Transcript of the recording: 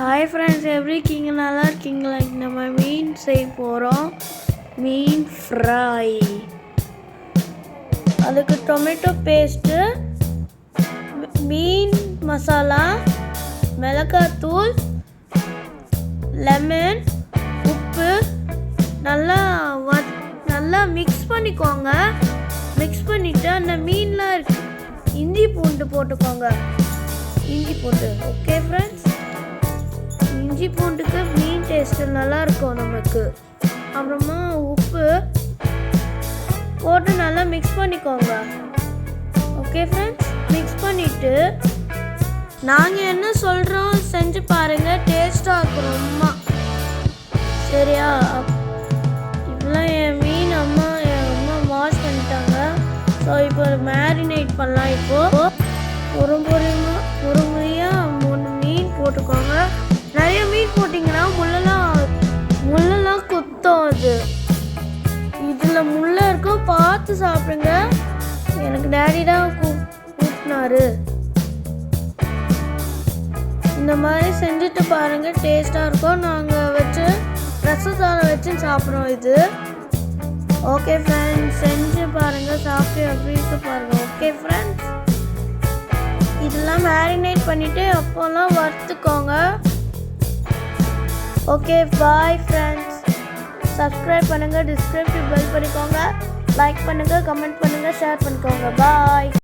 Hi friends எப்படி இருக்கீங்க? நல்லா இருக்கீங்களா? நம்ம மீன் செய்ய போகிறோம் மீன் ஃப்ரை அதுக்கு டொமேட்டோ பேஸ்ட்டு மீன் மசாலா மிளகாத்தூள் லெமன் உப்பு. நல்லா வ நல்லா மிக்ஸ் பண்ணிக்கோங்க. மிக்ஸ் பண்ணிவிட்டு அந்த மீன்லாம் இருக்கு. இஞ்சி பூண்டு போட்டுக்கோங்க. இஞ்சி பூண்டு. ஓகே ஃப்ரெண்ட்ஸ் இஞ்சி பூண்டுக்கு மீன் டேஸ்ட்டு நல்லா இருக்கும் நமக்கு அப்புறமா உப்பு போட்டு நல்லா மிக்ஸ் பண்ணிக்கோங்க. ஓகே ஃப்ரெண்ட்ஸ் மிக்ஸ் பண்ணிவிட்டு நாங்கள் என்ன சொல்கிறோம் செஞ்சு பாருங்கள் டேஸ்ட்டாக இருக்கும் ரொம்ப. சரியா? அப்- இப்பெல்லாம் என் மீன் அம்மா என் அம்மா வாஷ் பண்ணிட்டாங்க. ஸோ இப்போ மேரினேட் பண்ணலாம் இப்போது ஒரு பொறுமா ஒரு முறையாக மூணு மீன் போட்டுக்கோங்க. எல்லாருக்கும் பார்த்து சாப்பிடுங்க. எனக்கு டேடி தான் கூ இந்த மாதிரி செஞ்சுட்டு பாருங்கள் டேஸ்ட்டாக இருக்கும். நாங்கள் வச்சு ரசசாதம் வச்சு சாப்பிட்றோம் இது. ஓகே ஃப்ரெண்ட்ஸ் செஞ்சு பாருங்கள் சாப்பிட்டு அப்படின்னு பாருங்கள் ஓகே ஃப்ரெண்ட்ஸ் இதெல்லாம் மேரினேட் பண்ணிவிட்டு அப்போல்லாம் வறுத்துக்கோங்க. ஓகே பாய் ஃப்ரெண்ட்ஸ் சப்ஸ்கிரைப் பண்ணுங்கள் டிஸ்கிரிப்டிவ் பெல் பண்ணிக்கோங்க லைக் பண்ணுங்கள் கமெண்ட் பண்ணுங்கள் ஷேர் பண்ணிக்கோங்க. பாய்